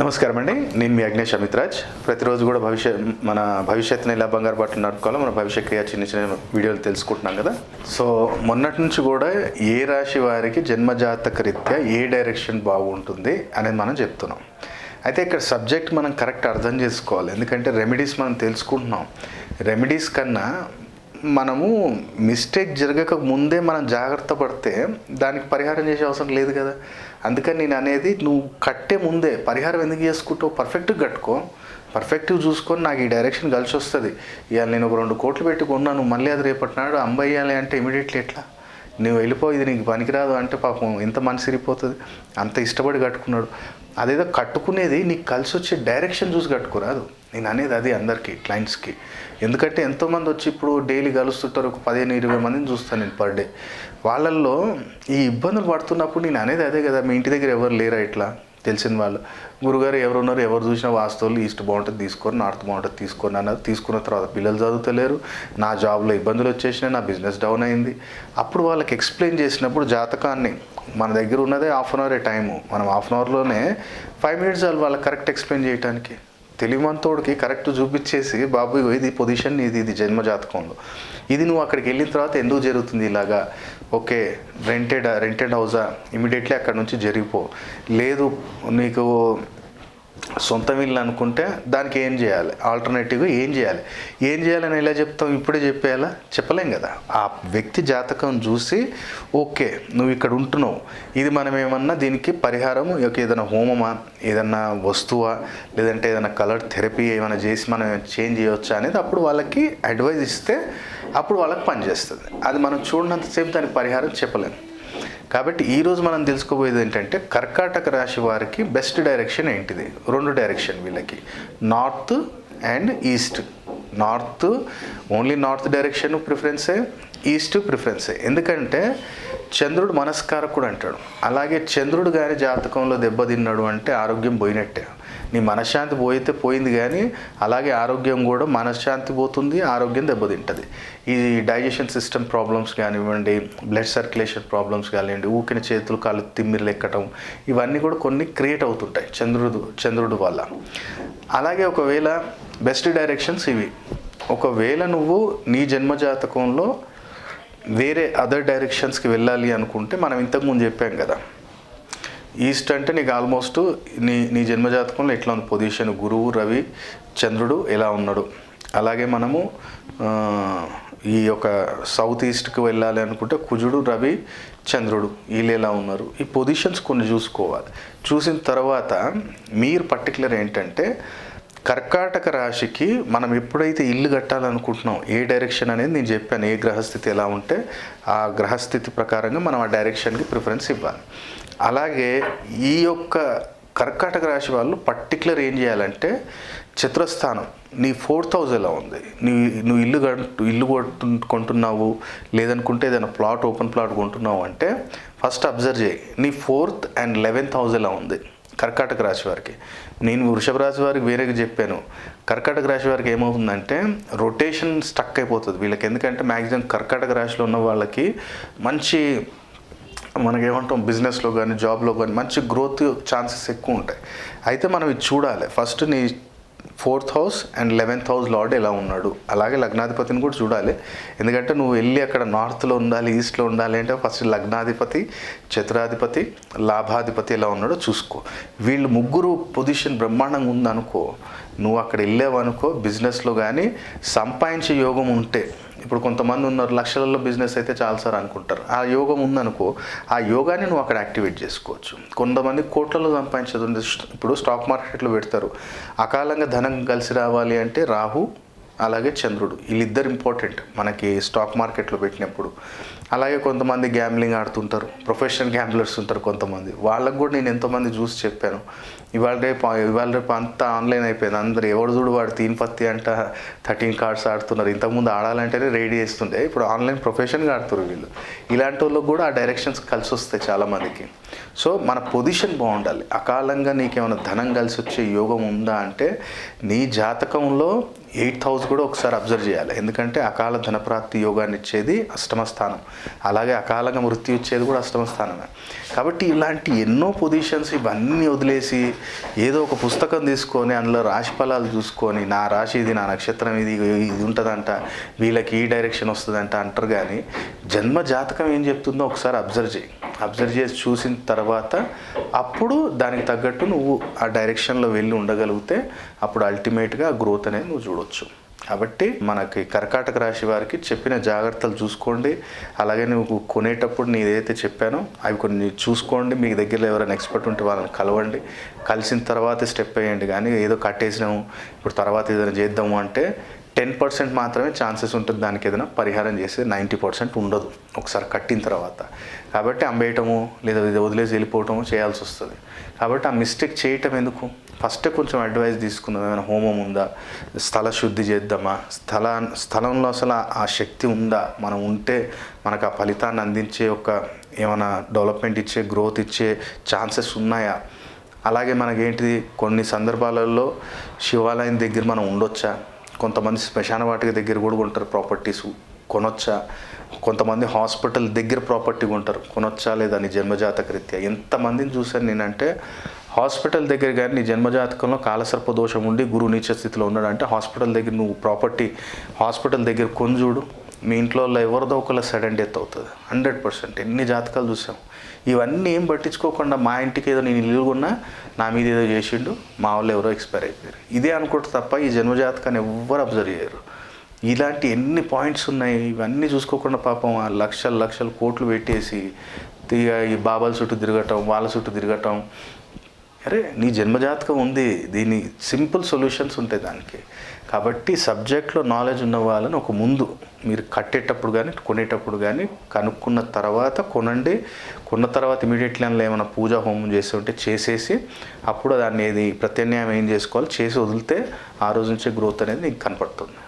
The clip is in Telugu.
నమస్కారం అండి నేను మీ అగ్నేష్ అమిత్రాజ్ ప్రతిరోజు కూడా భవిష్యత్ మన భవిష్యత్తుని ఎలా బంగారు బట్టలు నడుపుకోవాలో మన భవిష్య క్రియ చిన్న చిన్న వీడియోలు తెలుసుకుంటున్నాం కదా. సో మొన్నటి నుంచి కూడా ఏ రాశి వారికి జన్మజాతక రీత్యా ఏ డైరెక్షన్ బాగుంటుంది అనేది మనం చెప్తున్నాం. అయితే ఇక్కడ సబ్జెక్ట్ మనం కరెక్ట్ అర్థం చేసుకోవాలి. ఎందుకంటే రెమెడీస్ మనం తెలుసుకుంటున్నాం. రెమెడీస్ కన్నా మనము మిస్టేక్ జరగక ముందే మనం జాగ్రత్త పడితే దానికి పరిహారం చేసే అవసరం లేదు కదా. అందుకని నేను అనేది నువ్వు కట్టే ముందే పరిహారం ఎందుకు చేసుకుంటావు? పర్ఫెక్ట్గా కట్టుకో. పర్ఫెక్ట్గా చూసుకొని నాకు ఈ డైరెక్షన్ కలిసి వస్తుంది. ఇవాళ నేను ఒక రెండు కోట్లు పెట్టి కొన్నాను మళ్ళీ అది రేపటి నాడు అంబయ్యాలి అంటే ఇమీడియట్లీ ఎట్లా? నువ్వు వెళ్ళిపో ఇది నీకు పనికిరాదు అంటే పాపం ఎంత మనసు అంత ఇష్టపడి కట్టుకున్నాడు. అదేదో కట్టుకునేది నీకు కలిసి వచ్చే డైరెక్షన్ చూసి కట్టుకోరాదు. నేను అనేది అది అందరికీ క్లయింట్స్కి. ఎందుకంటే ఎంతోమంది వచ్చి ఇప్పుడు డైలీ కలుస్తుంటారు ఒక పదిహేను ఇరవై మందిని చూస్తాను నేను పర్ డే. వాళ్ళల్లో ఈ ఇబ్బందులు పడుతున్నప్పుడు నేను అనేది అదే కదా మీ ఇంటి దగ్గర ఎవరు లేరా ఇట్లా? తెలిసిన వాళ్ళు. గురుగారు ఎవరు ఉన్నారు ఎవరు చూసినా వాస్తవులు ఈస్ట్ బాగుంటుంది తీసుకొని నార్త్ బాగుంటుంది తీసుకొని అన్నది తీసుకున్న తర్వాత పిల్లలు చదువుతలేరు. నా జాబ్లో ఇబ్బందులు వచ్చేసినాయి నా బిజినెస్ డౌన్ అయింది. అప్పుడు వాళ్ళకి ఎక్స్ప్లెయిన్ చేసినప్పుడు జాతకాన్ని మన దగ్గర ఉన్నదే హాఫ్ అన్ అవరే టైము మనం హాఫ్ అన్ అవర్లోనే ఫైవ్ మినిట్స్ వాళ్ళు వాళ్ళకి కరెక్ట్ ఎక్స్ప్లెయిన్ చేయడానికి తెలివంతోడికి కరెక్ట్ చూపించేసి బాబు ఇది పొజిషన్ ఇది ఇది జన్మ జాతకంలో. ఇది నువ్వు అక్కడికి వెళ్ళిన తర్వాత ఎందుకు జరుగుతుంది ఇలాగా? ఓకే రెంటెడ్ రెంటెడ్ హౌసా ఇమీడియట్లీ అక్కడ నుంచి జరిగిపో. లేదు నీకు సొంత ఇల్లు అనుకుంటే దానికి ఏం చేయాలి? ఆల్టర్నేటివ్గా ఏం చేయాలి? ఏం చేయాలని ఎలా చెప్తాం? ఇప్పుడే చెప్పేయాలా? చెప్పలేం కదా. ఆ వ్యక్తి జాతకం చూసి ఓకే నువ్వు ఇక్కడ ఉంటున్నావు. ఇది మనం ఏమన్నా దీనికి పరిహారం ఒక ఏదైనా హోమమా? ఏదన్నా వస్తువా? లేదంటే ఏదైనా కలర్ థెరపీ ఏమైనా చేసి మనం చేంజ్ చేయవచ్చా అనేది అప్పుడు వాళ్ళకి అడ్వైజ్ ఇస్తే అప్పుడు వాళ్ళకి పనిచేస్తుంది అది మనం చూడనంతసేపు దానికి పరిహారం చెప్పలేము కాబట్టి ఈరోజు మనం తెలుసుకోబోయేది ఏంటంటే కర్కాటక రాశి వారికి బెస్ట్ డైరెక్షన్ ఏంటిది? రెండు డైరెక్షన్ వీళ్ళకి. North and east north only north direction ప్రిఫరెన్సే east ప్రిఫరెన్సే ఎందుకంటే చంద్రుడు మనస్కారకుడు అంటాడు. అలాగే చంద్రుడు గారి జాతకంలో దెబ్బతిన్నాడు అంటే ఆరోగ్యం పోయినట్టే. నీ మనశ్శాంతి పోయితే పోయింది కానీ అలాగే ఆరోగ్యం కూడా మనశ్శాంతి పోతుంది ఆరోగ్యం దెబ్బతింటుంది. ఈ డైజెషన్ సిస్టమ్ ప్రాబ్లమ్స్ కానివ్వండి బ్లడ్ సర్క్యులేషన్ ప్రాబ్లమ్స్ కానివ్వండి ఊకిన చేతులు కాళ్ళు తిమ్మిర్లు ఎక్కటం ఇవన్నీ కూడా కొన్ని క్రియేట్ అవుతుంటాయి చంద్రుడు చంద్రుడు వల్ల. అలాగే ఒకవేళ బెస్ట్ డైరెక్షన్స్ ఇవి. ఒకవేళ నువ్వు నీ జన్మజాతకంలో వేరే అదర్ డైరెక్షన్స్కి వెళ్ళాలి అనుకుంటే మనం ఇంతకుముందు చెప్పాం కదా ఈస్ట్ అంటే నీకు ఆల్మోస్ట్ నీ నీ జన్మజాతకంలో ఎట్లా ఉంది? పొజిషన్ గురువు రవి చంద్రుడు ఎలా ఉన్నాడు. అలాగే మనము ఈ యొక్క సౌత్ ఈస్ట్కి వెళ్ళాలి అనుకుంటే కుజుడు రవి చంద్రుడు వీళ్ళు ఎలా ఉన్నారు? ఈ పొజిషన్స్ కొన్ని చూసుకోవాలి. చూసిన తర్వాత మీరు పర్టికులర్ ఏంటంటే కర్కాటక రాశికి మనం ఎప్పుడైతే ఇల్లు కట్టాలనుకుంటున్నాం ఏ డైరెక్షన్ అనేది నేను చెప్పాను ఏ గ్రహస్థితి ఎలా ఉంటే ఆ గ్రహస్థితి ప్రకారంగా మనం ఆ డైరెక్షన్కి ప్రిఫరెన్స్ ఇవ్వాలి. అలాగే ఈ యొక్క కర్కాటక రాశి వాళ్ళు పర్టికులర్ ఏం చేయాలంటే చతురస్థానం నీ ఫోర్త్ హౌస్ ఎలా ఉంది? నీ నువ్వు ఇల్లు కట్టు ఇల్లు కొట్టు- కొంటున్నావు లేదనుకుంటే ఏదైనా ప్లాట్ ఓపెన్ ప్లాట్ కొంటున్నావు అంటే ఫస్ట్ అబ్జర్వ్ చేయి నీ ఫోర్త్ అండ్ లెవెన్త్ హౌస్ ఎలా ఉంది? కర్కాటక రాశి వారికి. నేను వృషభ రాశి వారికి వేరేగా చెప్పాను. కర్కాటక రాశి వారికి ఏమవుతుందంటే రొటేషన్ స్టక్ అయిపోతుంది. వీళ్ళకి ఎందుకంటే మ్యాక్సిమం కర్కాటక రాశిలో ఉన్న వాళ్ళకి మంచి మనకేమంటాం బిజినెస్లో కానీ జాబ్లో కానీ మంచి గ్రోత్ ఛాన్సెస్ ఎక్కువ ఉంటాయి. అయితే మనం ఇది చూడాలి. ఫస్ట్ నీ fourth house and eleventh house lord ఎలా ఉన్నాడు. అలాగే లగ్నాధిపతిని కూడా చూడాలి. ఎందుకంటే నువ్వు వెళ్ళి అక్కడ నార్త్లో ఉండాలి ఈస్ట్లో ఉండాలి అంటే ఫస్ట్ లగ్నాధిపతి చతురాధిపతి లాభాధిపతి ఎలా ఉన్నాడో చూసుకో. వీళ్ళు ముగ్గురు పొజిషన్ బ్రహ్మాండంగా ఉందనుకో నువ్వు అక్కడ వెళ్ళావనుకో బిజినెస్లో కానీ సంపాదించే యోగం ఉంటే ఇప్పుడు కొంతమంది ఉన్నారు లక్షలలో బిజినెస్ అయితే చాలా సార్ అనుకుంటారు. ఆ యోగం ఉందనుకో ఆ యోగాన్ని నువ్వు అక్కడ యాక్టివేట్ చేసుకోవచ్చు. కొంతమంది కోట్లలో సంపాదించదు ఇప్పుడు స్టాక్ మార్కెట్లో పెడతారు. అకాలంగా ధనం కలిసి రావాలి అంటే రాహు అలాగే చంద్రుడు. వీళ్ళిద్దరు ఇంపార్టెంట్ మనకి స్టాక్ మార్కెట్లో పెట్టినప్పుడు. అలాగే కొంతమంది గ్యాంబ్లింగ్ ఆడుతుంటారు. ప్రొఫెషనల్ గ్యాంబ్లర్స్ ఉంటారు కొంతమంది. వాళ్ళకు కూడా నేను ఎంతోమంది చూసి చెప్పాను. ఇవాళ రేపు ఇవాళ రేపు అంతా ఆన్లైన్ అయిపోయింది. అందరు ఎవడు చూడు వాడు తీన్ పత్తి అంట థర్టీన్ కార్డ్స్ ఆడుతున్నారు. ఇంతకుముందు ఆడాలంటేనే రెడీ చేస్తుండే. ఇప్పుడు ఆన్లైన్ ప్రొఫెషన్గా ఆడుతున్నారు వీళ్ళు. ఇలాంటి వాళ్ళకి కూడా ఆ డైరెక్షన్స్ కలిసి వస్తాయి చాలామందికి. సో మన పొజిషన్ బాగుండాలి. అకాలంగా నీకేమైనా ధనం కలిసి వచ్చే యోగం ఉందా అంటే నీ జాతకంలో ఎయిత్ హౌస్ కూడా ఒకసారి అబ్జర్వ్ చేయాలి. ఎందుకంటే అకాల ధనప్రాప్తి యోగాన్ని ఇచ్చేది అష్టమ స్థానం. అలాగే అకాలంగా మృత్యు ఇచ్చేది కూడా అష్టమ స్థానమే. కాబట్టి ఇలాంటి ఎన్నో పొజిషన్స్ ఇవన్నీ వదిలేసి ఏదో ఒక పుస్తకం తీసుకొని అందులో రాశి ఫలాలు చూసుకొని నా రాశి ఇది నా నక్షత్రం ఇది ఇది ఉంటుందంట వీళ్ళకి ఈ డైరెక్షన్ వస్తుందంట అంటారు కానీ జన్మ జాతకం ఏం చెప్తుందో ఒకసారి అబ్జర్వ్ చేయి. అబ్జర్వ్ చేసి చూసిన తర్వాత అప్పుడు దానికి తగ్గట్టు నువ్వు ఆ డైరెక్షన్లో వెళ్ళి ఉండగలిగితే అప్పుడు అల్టిమేట్గా గ్రోత్ అనేది నువ్వు చూడొచ్చు. కాబట్టి మనకి కర్కాటక రాశి వారికి చెప్పిన జాగ్రత్తలు చూసుకోండి. అలాగే నువ్వు కొనేటప్పుడు నేను ఏదైతే చెప్పానో అవి కొన్ని చూసుకోండి. మీ దగ్గర ఎవరైనా ఎక్స్పర్ట్ ఉంటే వాళ్ళని కలవండి. కలిసిన తర్వాత స్టెప్ వేయండి. కానీ ఏదో కట్టేసినాము ఇప్పుడు తర్వాత ఏదైనా చేద్దాము అంటే టెన్ పర్సెంట్ మాత్రమే ఛాన్సెస్ ఉంటుంది. దానికి ఏదైనా పరిహారం చేస్తే నైంటీ పర్సెంట్ ఉండదు. ఒకసారి కట్టిన తర్వాత. కాబట్టి అమ్మేయటము లేదా ఇది వదిలేసి వెళ్ళిపోవటము చేయాల్సి వస్తుంది. కాబట్టి ఆ మిస్టేక్ చేయటం ఎందుకు? ఫస్ట్ కొంచెం అడ్వైస్ తీసుకుందాం. ఏమైనా హోమం ఉందా? స్థల శుద్ధి చేద్దామా? స్థల స్థలంలో అసలు ఆ- ఆ శక్తి ఉందా? మనం ఉంటే మనకు ఆ ఫలితాన్ని అందించే ఒక ఏమైనా డెవలప్మెంట్ ఇచ్చే గ్రోత్ ఇచ్చే ఛాన్సెస్ ఉన్నాయా? అలాగే మనకేంటిది? కొన్ని సందర్భాలలో శివాలయం దగ్గర మనం ఉండొచ్చా? కొంతమంది శ్మశాన వాటికి దగ్గర కూడా ఉంటారు ప్రాపర్టీస్ కొనొచ్చా? కొంతమంది హాస్పిటల్ దగ్గర ప్రాపర్టీ ఉంటారు కొనొచ్చా లేదా నీ జన్మజాతక రీత్యా ఎంతమందిని చూశాను నేనంటే హాస్పిటల్ దగ్గర కానీ నీ జన్మజాతకంలో కాలసర్ప దోషం ఉండి గురువు నీచ స్థితిలో ఉన్నాడంటే హాస్పిటల్ దగ్గర నువ్వు ప్రాపర్టీ హాస్పిటల్ దగ్గర కొని చూడు. మీ ఇంట్లో వాళ్ళు ఎవరిదో ఒకళ్ళ సడన్ డెత్ అవుతుంది. Hundred percent. ఎన్ని జాతకాలు చూసాం. ఇవన్నీ ఏం పట్టించుకోకుండా మా ఇంటికి ఏదో నేను ఇల్లుకున్నా నా మీద ఏదో చేసిండు మా వాళ్ళు ఎవరో ఎక్స్పైర్ అయిపోయారు. ఇదే అనుకుంటే తప్ప ఈ జన్మజాతకాన్ని ఎవ్వరు అబ్జర్వ్ చేయరు. ఇలాంటి ఎన్ని పాయింట్స్ ఉన్నాయి ఇవన్నీ చూసుకోకుండా పాపం ఆ లక్షలు లక్షలు కోట్లు పెట్టేసి ఈ బాబాల చుట్టూ తిరగటం వాళ్ళ చుట్టూ తిరగటం అరే నీ జన్మజాతకం ఉంది. దీని సింపుల్ సొల్యూషన్స్ ఉంటాయి దానికి. కాబట్టి సబ్జెక్ట్లో నాలెడ్జ్ ఉన్న వాళ్ళని ఒక ముందు మీరు కట్టేటప్పుడు కానీ కొనేటప్పుడు కానీ కనుక్కున్న తర్వాత కొనండి. కొన్న తర్వాత ఇమీడియట్లీ అందులో ఏమైనా పూజ హోమం చేసి ఉంటే చేసేసి అప్పుడు దాన్ని ఏది ప్రత్యామ్నాయం ఏం చేసుకోవాలి? చేసి వదిలితే ఆ రోజు నుంచే గ్రోత్ అనేది నీకు కనపడుతుంది.